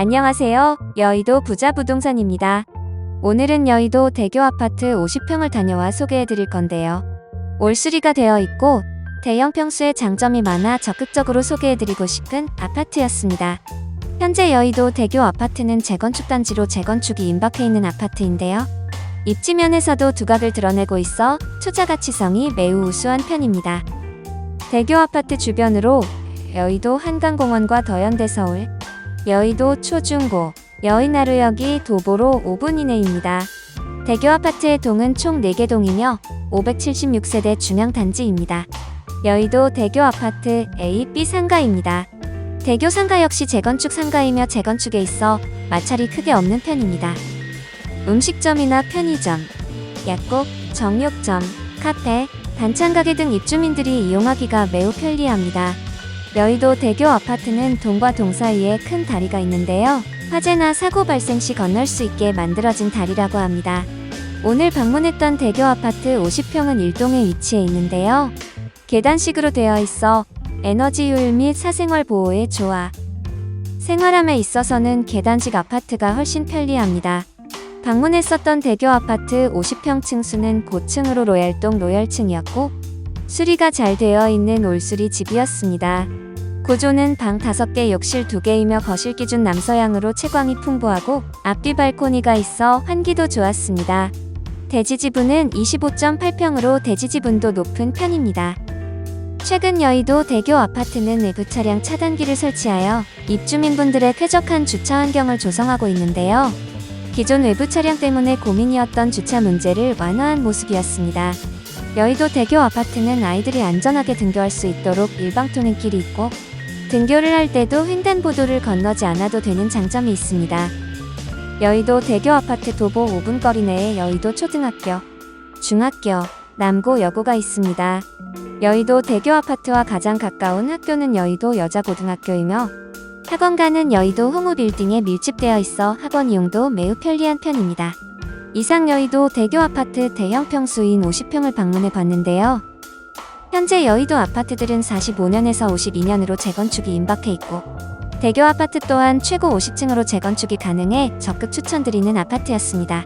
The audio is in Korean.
안녕하세요. 여의도 부자 부동산입니다. 오늘은 여의도 대교 아파트 50평을 다녀와 소개해 드릴 건데요. 올수리가 되어 있고 대형 평수의 장점이 많아 적극적으로 소개해 드리고 싶은 아파트였습니다. 현재 여의도 대교 아파트는 재건축 단지로 재건축이 임박해 있는 아파트인데요. 입지면에서도 두각을 드러내고 있어 투자 가치성이 매우 우수한 편입니다. 대교 아파트 주변으로 여의도 한강공원과 더현대 서울, 여의도 초중고, 여의나루역이 도보로 5분 이내입니다. 대교 아파트의 동은 총 4개 동이며 576세대 중앙 단지입니다. 여의도 대교 아파트 A, B 상가입니다. 대교 상가 역시 재건축 상가이며 재건축에 있어 마찰이 크게 없는 편입니다. 음식점이나 편의점, 약국, 정육점, 카페, 반찬 가게 등 입주민들이 이용하기가 매우 편리합니다. 여의도 대교 아파트는 동과 동 사이에 큰 다리가 있는데요. 화재나 사고 발생 시 건널 수 있게 만들어진 다리라고 합니다. 오늘 방문했던 대교 아파트 50평은 1동에 위치해 있는데요. 계단식으로 되어 있어 에너지 효율 및 사생활 보호에 좋아. 생활함에 있어서는 계단식 아파트가 훨씬 편리합니다. 방문했었던 대교 아파트 50평 층수는 고층으로 로얄동 로열층이었고 수리가 잘 되어 있는 올수리 집이었습니다. 구조는 방 5개, 욕실 2개이며 거실 기준 남서향으로 채광이 풍부하고 앞뒤 발코니가 있어 환기도 좋았습니다. 대지 지분은 25.8평으로 대지 지분도 높은 편입니다. 최근 여의도 대교 아파트는 외부 차량 차단기를 설치하여 입주민분들의 쾌적한 주차 환경을 조성하고 있는데요. 기존 외부 차량 때문에 고민이었던 주차 문제를 완화한 모습이었습니다. 여의도 대교 아파트는 아이들이 안전하게 등교할 수 있도록 일방통행길이 있고 등교를 할 때도 횡단보도를 건너지 않아도 되는 장점이 있습니다. 여의도 대교 아파트 도보 5분 거리 내에 여의도 초등학교, 중학교, 남고 여고가 있습니다. 여의도 대교 아파트와 가장 가까운 학교는 여의도 여자고등학교이며 학원가는 여의도 홍우빌딩에 밀집되어 있어 학원 이용도 매우 편리한 편입니다. 이상 여의도 대교 아파트 대형 평수인 50평을 방문해 봤는데요. 현재 여의도 아파트들은 45년에서 52년으로 재건축이 임박해 있고 대교 아파트 또한 최고 50층으로 재건축이 가능해 적극 추천드리는 아파트였습니다.